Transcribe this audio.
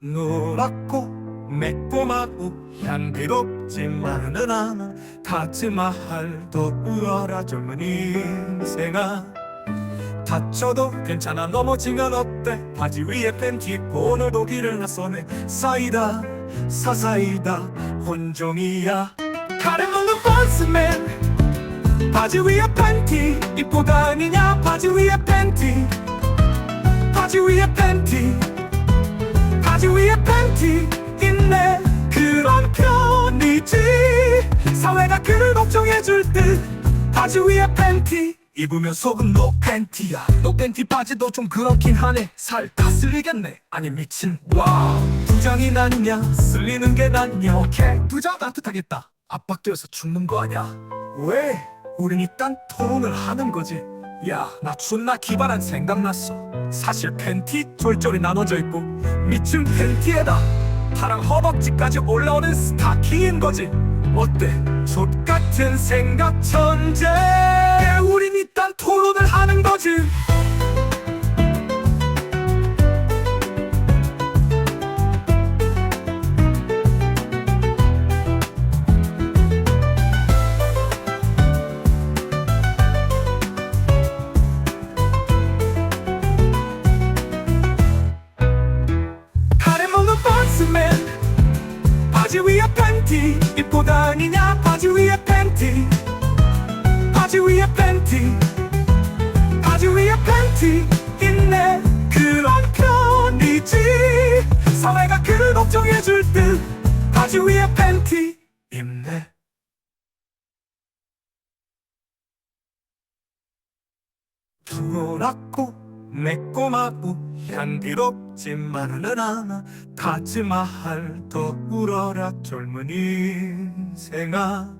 노랗고 매콤하고 향기롭지만은 않아. 타지마할도 울어라 젊은 인생아. 다쳐도 괜찮아 넘어지면 어때? 바지 위에 팬티 입고 오늘도 길을 나서네. 사이다 사사이다 혼종이야. 카레 먹는 번스맨 바지 위에 팬티 입고 다니냐? 바지 위에 팬티 바지 위에 팬티 사회가 그를 걱정해줄 듯. 바지 위에 팬티 입으면 속은 노 팬티야. 노 팬티 바지도 좀 그렇긴 하네. 살 다 쓸리겠네. 아니 미친. 와두 장이 낫냐? 쓸리는 게 낫냐? 오케이. 두장 따뜻하겠다. 압박되어서 죽는 거 아냐 왜? 우린 이딴 토론을 하는 거지. 야나 존나 기발한 생각났어. 사실 팬티 쫄쫄이 나눠져 있고 미친 팬티에다 파랑 허벅지까지 올라오는 스타킹인 거지 어때? 족같은 생각 천재 바지 위에 팬티 입고 다니냐? 바지 위에 팬티. 바지 위에 팬티. 바지 위에 팬티 있네. 그런 편이지. 사회가 그를 걱정해줄 듯 바지 위에 팬티 입네. 노랗고 매콤하고 향기롭지만은 않아 타지마 할도 울어라 젊은 인생아